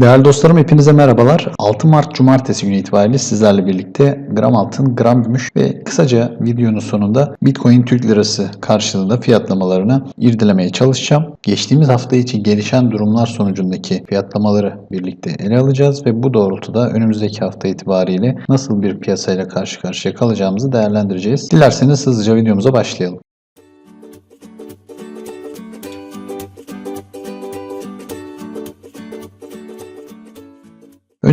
Değerli dostlarım hepinize merhabalar. 6 Mart Cumartesi günü itibariyle sizlerle birlikte gram altın, gram gümüş ve kısaca videonun sonunda Bitcoin Türk Lirası karşılığında fiyatlamalarını irdelemeye çalışacağım. Geçtiğimiz hafta için gelişen durumlar sonucundaki fiyatlamaları birlikte ele alacağız ve bu doğrultuda önümüzdeki hafta itibariyle nasıl bir piyasayla karşı karşıya kalacağımızı değerlendireceğiz. Dilerseniz hızlıca videomuza başlayalım.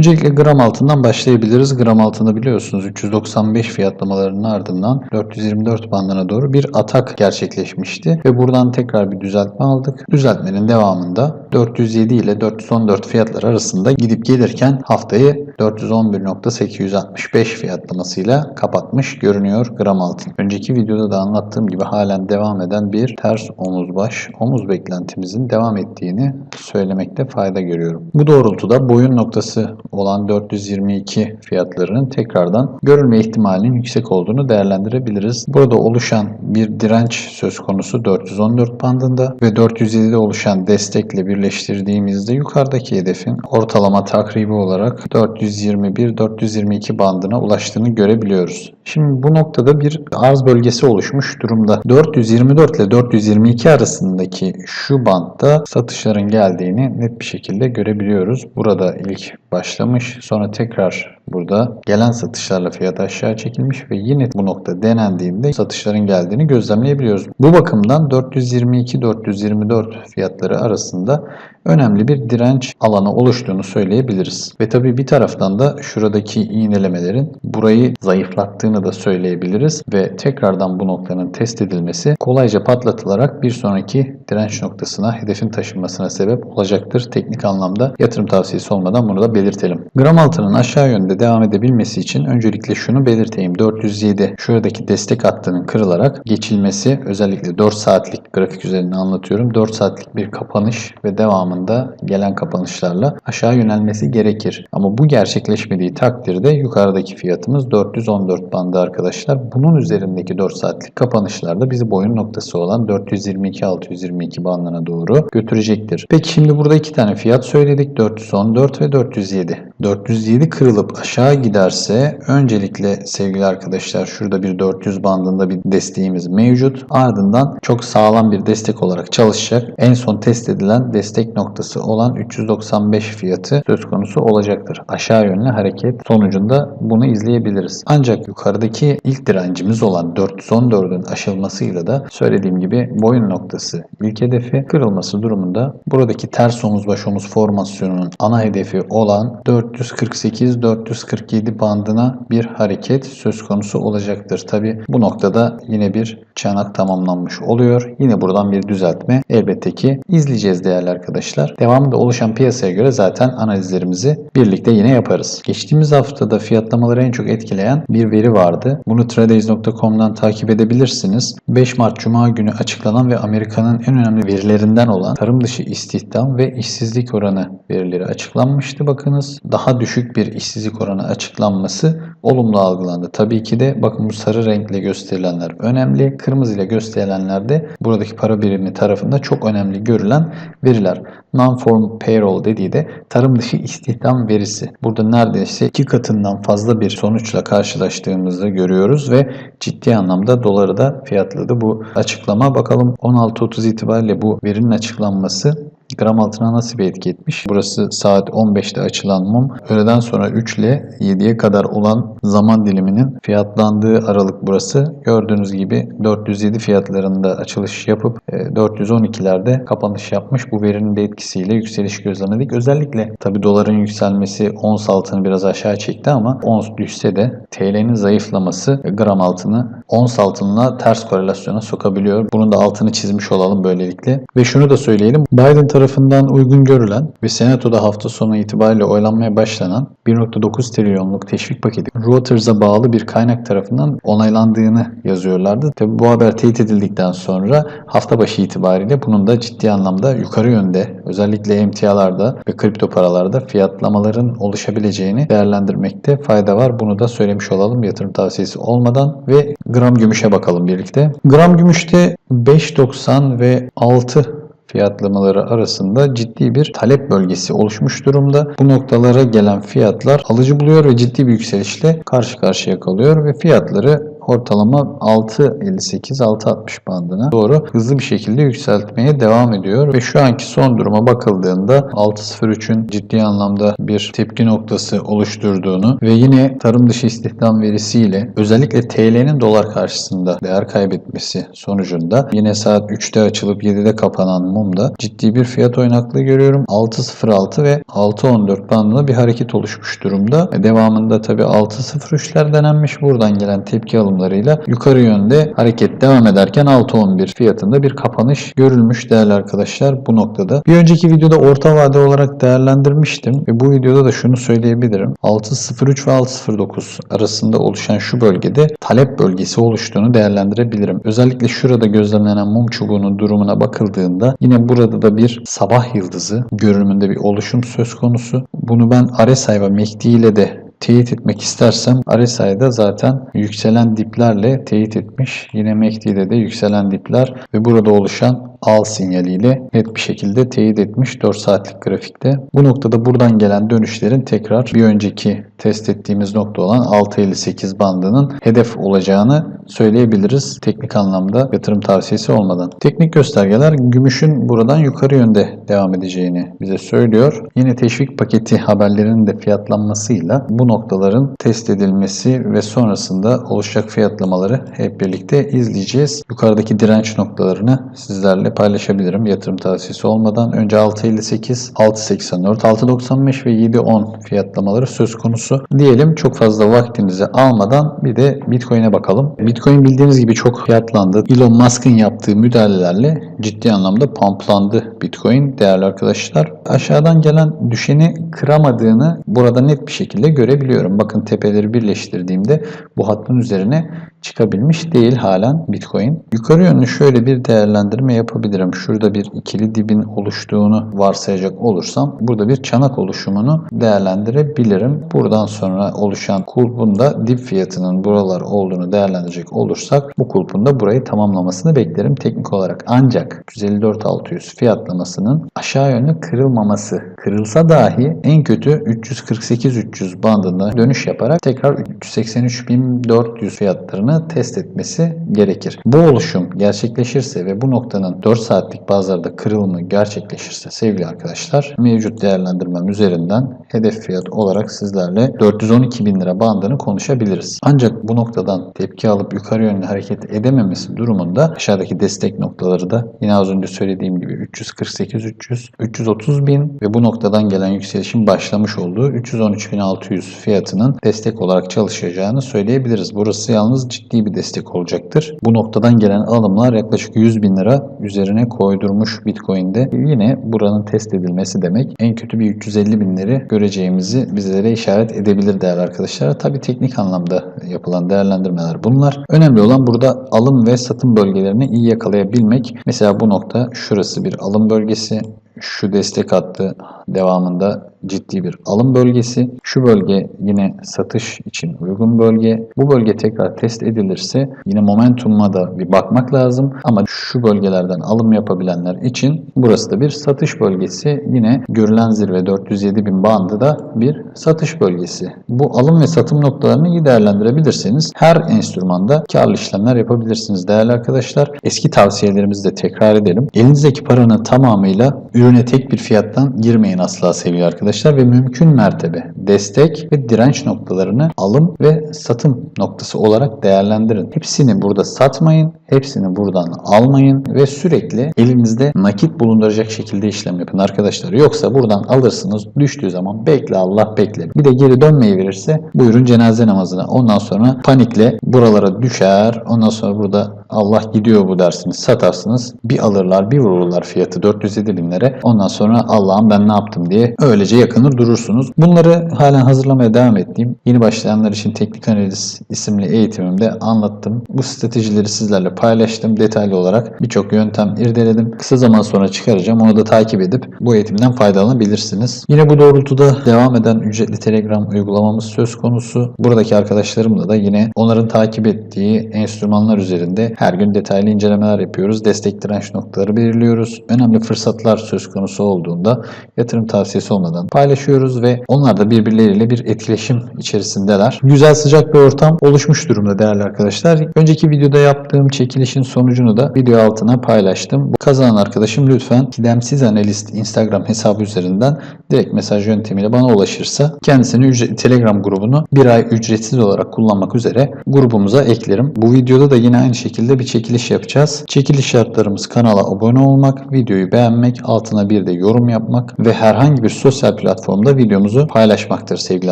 Öncelikle gram altından başlayabiliriz. Gram altında biliyorsunuz 395 fiyatlamalarının ardından 424 bandına doğru bir atak gerçekleşmişti. Ve buradan tekrar bir düzeltme aldık. Düzeltmenin devamında 407 ile 414 fiyatlar arasında gidip gelirken haftayı 411.865 fiyatlamasıyla kapatmış görünüyor gram altın. Önceki videoda da anlattığım gibi halen devam eden bir ters omuz baş omuz beklentimizin devam ettiğini söylemekte fayda görüyorum. Bu doğrultuda boyun noktası olan 422 fiyatlarının tekrardan görülme ihtimalinin yüksek olduğunu değerlendirebiliriz. Burada oluşan bir direnç söz konusu 414 bandında ve 407'de oluşan destekle birleştirdiğimizde yukarıdaki hedefin ortalama takribi olarak 421-422 bandına ulaştığını görebiliyoruz. Şimdi bu noktada bir arz bölgesi oluşmuş durumda. 424 ile 422 arasındaki şu bantta satışların geldiğini net bir şekilde görebiliyoruz. Burada ilk başlamış. Sonra tekrar burada gelen satışlarla fiyat aşağı çekilmiş ve yine bu nokta denendiğinde satışların geldiğini gözlemleyebiliyoruz. Bu bakımdan 422-424 fiyatları arasında önemli bir direnç alanı oluştuğunu söyleyebiliriz. Ve tabii bir taraftan da şuradaki iğnelemelerin burayı zayıflattığını da söyleyebiliriz ve tekrardan bu noktanın test edilmesi kolayca patlatılarak bir sonraki direnç noktasına hedefin taşınmasına sebep olacaktır. Teknik anlamda yatırım tavsiyesi olmadan bunu da belirtelim. Gram altının aşağı yönde devam edebilmesi için öncelikle şunu belirteyim. 407 şuradaki destek hattının kırılarak geçilmesi özellikle 4 saatlik grafik üzerinde anlatıyorum. 4 saatlik bir kapanış ve devamında gelen kapanışlarla aşağı yönelmesi gerekir. Ama bu gerçekleşmediği takdirde yukarıdaki fiyatımız 414 bandı arkadaşlar. Bunun üzerindeki 4 saatlik kapanışlarda bizi boyun noktası olan 422-622 bandına doğru götürecektir. Peki şimdi burada iki tane fiyat söyledik. 414 ve 407. 407 kırılıp aşağı giderse öncelikle sevgili arkadaşlar şurada bir 400 bandında bir desteğimiz mevcut. Ardından çok sağlam bir destek olarak çalışacak. En son test edilen destek noktası olan 395 fiyatı söz konusu olacaktır. Aşağı yönlü hareket sonucunda bunu izleyebiliriz. Ancak yukarıdaki ilk direncimiz olan 414'ün aşılmasıyla da söylediğim gibi boyun noktası ilk hedefi kırılması durumunda buradaki ters omuz baş omuz formasyonunun ana hedefi olan 448-447 bandına bir hareket söz konusu olacaktır. Tabi bu noktada yine bir çanak tamamlanmış oluyor. Yine buradan bir düzeltme elbette ki izleyeceğiz değerli arkadaşlar. Devamında oluşan piyasaya göre zaten analizlerimizi birlikte yine yaparız. Geçtiğimiz haftada fiyatlamaları en çok etkileyen bir veri vardı. Bunu tradays.com'dan takip edebilirsiniz. 5 Mart Cuma günü açıklanan ve Amerika'nın en önemli verilerinden olan tarım dışı istihdam ve işsizlik oranı verileri açıklanmıştı. Bakınız daha düşük bir işsizlik oranı açıklanması olumlu algılandı. Tabii ki de bakın bu sarı renkle gösterilenler önemli. Kırmızı ile gösterilenler de buradaki para birimi tarafında çok önemli görülen veriler. Non-form payroll dediği de tarım dışı istihdam verisi. Burada neredeyse iki katından fazla bir sonuçla karşılaştığımızı görüyoruz ve ciddi anlamda doları da fiyatladı bu açıklama. Bakalım 16.30 itibariyle bu verinin açıklanması gram altına nasıl bir etki etmiş? Burası saat 15'te açılan mum. Öğleden sonra 3 ile 7'ye kadar olan zaman diliminin fiyatlandığı aralık burası. Gördüğünüz gibi 407 fiyatlarında açılış yapıp 412'lerde kapanış yapmış. Bu verinin de etkisiyle yükseliş gözlemedik. Özellikle tabi doların yükselmesi ons altını biraz aşağı çekti ama ons düşse de TL'nin zayıflaması gram altını ons altınla ters korelasyona sokabiliyor. Bunun da altını çizmiş olalım böylelikle. Ve şunu da söyleyelim. Biden tarafından uygun görülen ve Senato'da hafta sonu itibariyle oylanmaya başlanan 1.9 trilyonluk teşvik paketi Reuters'a bağlı bir kaynak tarafından onaylandığını yazıyorlardı. Tabi bu haber teyit edildikten sonra hafta başı itibariyle bunun da ciddi anlamda yukarı yönde özellikle emtialarda ve kripto paralarda fiyatlamaların oluşabileceğini değerlendirmekte fayda var. Bunu da söylemiş olalım yatırım tavsiyesi olmadan ve gram gümüşe bakalım birlikte. Gram gümüşte 5.90 ve 6 fiyatlamaları arasında ciddi bir talep bölgesi oluşmuş durumda. Bu noktalara gelen fiyatlar alıcı buluyor ve ciddi bir yükselişle karşı karşıya kalıyor ve fiyatları ortalama 6.58-6.60 bandına doğru hızlı bir şekilde yükseltmeye devam ediyor ve şu anki son duruma bakıldığında 6.03'ün ciddi anlamda bir tepki noktası oluşturduğunu ve yine tarım dışı istihdam verisiyle özellikle TL'nin dolar karşısında değer kaybetmesi sonucunda yine saat 3'te açılıp 7'de kapanan mumda ciddi bir fiyat oynaklığı görüyorum. 6.06 ve 6.14 bandında bir hareket oluşmuş durumda. Devamında tabi 6.03'ler denenmiş. Buradan gelen tepki alımlarıyla yukarı yönde hareket devam ederken 6.11 fiyatında bir kapanış görülmüş değerli arkadaşlar bu noktada. Bir önceki videoda orta vade olarak değerlendirmiştim ve bu videoda da şunu söyleyebilirim. 6.03 ve 6.09 arasında oluşan şu bölgede talep bölgesi oluştuğunu değerlendirebilirim. Özellikle şurada gözlemlenen mum çubuğunun durumuna bakıldığında yine burada da bir sabah yıldızı görünümünde bir oluşum söz konusu. Bunu ben RSI ve MACD ile de teyit etmek istersem RSI'da zaten yükselen diplerle teyit etmiş. Yine MACD'de de yükselen dipler ve burada oluşan al sinyaliyle net bir şekilde teyit etmiş 4 saatlik grafikte. Bu noktada buradan gelen dönüşlerin tekrar bir önceki test ettiğimiz nokta olan 6.58 bandının hedef olacağını söyleyebiliriz. Teknik anlamda yatırım tavsiyesi olmadan. Teknik göstergeler gümüşün buradan yukarı yönde devam edeceğini bize söylüyor. Yine teşvik paketi haberlerinin de fiyatlanmasıyla bu noktaların test edilmesi ve sonrasında oluşacak fiyatlamaları hep birlikte izleyeceğiz. Yukarıdaki direnç noktalarını sizlerle paylaşabilirim yatırım tavsiyesi olmadan. Önce 6.58, 6.84, 6.95 ve 7.10 fiyatlamaları söz konusu. Diyelim çok fazla vaktinizi almadan bir de Bitcoin'e bakalım. Bitcoin bildiğiniz gibi çok fiyatlandı. Elon Musk'ın yaptığı müdahalelerle ciddi anlamda pamplandı Bitcoin değerli arkadaşlar. Aşağıdan gelen düşeni kıramadığını burada net bir şekilde görebiliyorum. Bakın tepeleri birleştirdiğimde bu hattın üzerine çıkabilmiş değil halen Bitcoin. Yukarı yönlü şöyle bir değerlendirme yapabilirim. Şurada bir ikili dibin oluştuğunu varsayacak olursam burada bir çanak oluşumunu değerlendirebilirim. Buradan sonra oluşan kulpun da dip fiyatının buralar olduğunu değerlendirecek olursak bu kulpun da burayı tamamlamasını beklerim teknik olarak. Ancak 154.600 fiyatlamasının aşağı yönlü kırılmaması kırılsa dahi en kötü 348-300 bandında dönüş yaparak tekrar 383.400 fiyatlarını test etmesi gerekir. Bu oluşum gerçekleşirse ve bu noktanın 4 saatlik bazılarda kırılımı gerçekleşirse sevgili arkadaşlar mevcut değerlendirmem üzerinden hedef fiyat olarak sizlerle 412 bin lira bandını konuşabiliriz. Ancak bu noktadan tepki alıp yukarı yönlü hareket edememesi durumunda aşağıdaki destek noktaları da yine az önce söylediğim gibi 348 300 330 bin ve bu noktadan gelen yükselişin başlamış olduğu 313.600 fiyatının destek olarak çalışacağını söyleyebiliriz. Burası yalnız ciddi bir destek olacaktır. Bu noktadan gelen alımlar yaklaşık 100 bin lira üzerine koydurmuş Bitcoin'de. Yine buranın test edilmesi demek en kötü bir 350 binleri göreceğimizi bizlere işaret edebilir değerli arkadaşlar. Tabi teknik anlamda yapılan değerlendirmeler bunlar. Önemli olan burada alım ve satım bölgelerini iyi yakalayabilmek. Mesela bu nokta şurası bir alım bölgesi. Şu destek hattı devamında ciddi bir alım bölgesi. Şu bölge yine satış için uygun bölge. Bu bölge tekrar test edilirse yine momentum'a da bir bakmak lazım. Ama şu bölgelerden alım yapabilenler için burası da bir satış bölgesi. Yine görülen zirve 407 bin bandı da bir satış bölgesi. Bu alım ve satım noktalarını iyi değerlendirebilirseniz her enstrümanda karlı işlemler yapabilirsiniz değerli arkadaşlar. Eski tavsiyelerimizi de tekrar edelim. Elinizdeki paranın tamamıyla ürüne tek bir fiyattan girmeyin asla sevgili arkadaşlar ve mümkün mertebe destek ve direnç noktalarını alım ve satım noktası olarak değerlendirin. Hepsini burada satmayın, hepsini buradan almayın ve sürekli elinizde nakit bulunduracak şekilde işlem yapın arkadaşlar. Yoksa buradan alırsınız düştüğü zaman bekle Allah bekle. Bir de geri dönmeyi verirse buyurun cenaze namazına. Ondan sonra panikle buralara düşer. Ondan sonra burada Allah gidiyor bu dersiniz satarsınız. Bir alırlar bir vururlar fiyatı 407 binlere. Ondan sonra Allah'ım ben ne yaptım diye öylece yakınır durursunuz. Bunları halen hazırlamaya devam ettiğim yeni başlayanlar için teknik analiz isimli eğitimimde anlattım. Bu stratejileri sizlerle paylaştım. Detaylı olarak birçok yöntem irdeledim. Kısa zaman sonra çıkaracağım. Onu da takip edip bu eğitimden faydalanabilirsiniz. Yine bu doğrultuda devam eden ücretli Telegram uygulamamız söz konusu. Buradaki arkadaşlarımla da yine onların takip ettiği enstrümanlar üzerinde her gün detaylı incelemeler yapıyoruz. Destek direnç noktaları belirliyoruz. Önemli fırsatlar söz konusu olduğunda yatırım tavsiyesi olmadan paylaşıyoruz ve onlar da birbirleriyle bir etkileşim içerisindeler. Güzel sıcak bir ortam oluşmuş durumda değerli arkadaşlar. Önceki videoda yaptığım çekilişin sonucunu da video altına paylaştım. Bu kazanan arkadaşım lütfen Kidemsiz Analist Instagram hesabı üzerinden direkt mesaj yöntemiyle bana ulaşırsa kendisini ücretli Telegram grubunu bir ay ücretsiz olarak kullanmak üzere grubumuza eklerim. Bu videoda da yine aynı şekilde bir çekiliş yapacağız. Çekiliş şartlarımız kanala abone olmak, videoyu beğenmek, altına bir de yorum yapmak ve herhangi bir sosyal platformda videomuzu paylaşmaktır sevgili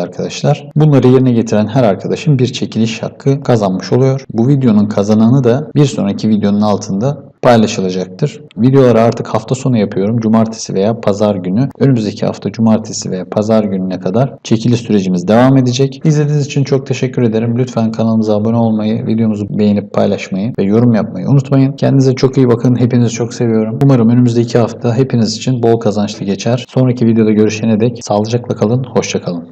arkadaşlar. Bunları yerine getiren her arkadaşım bir çekiliş hakkı kazanmış oluyor. Bu videonun kazananı da bir sonraki videonun altında paylaşılacaktır. Videoları artık hafta sonu yapıyorum. Cumartesi veya pazar günü. Önümüzdeki hafta cumartesi veya pazar gününe kadar çekiliş sürecimiz devam edecek. İzlediğiniz için çok teşekkür ederim. Lütfen kanalımıza abone olmayı, videomuzu beğenip paylaşmayı ve yorum yapmayı unutmayın. Kendinize çok iyi bakın. Hepinizi çok seviyorum. Umarım önümüzdeki hafta hepiniz için bol kazançlı geçer. Sonraki videoda görüşene dek sağlıcakla kalın. Hoşçakalın.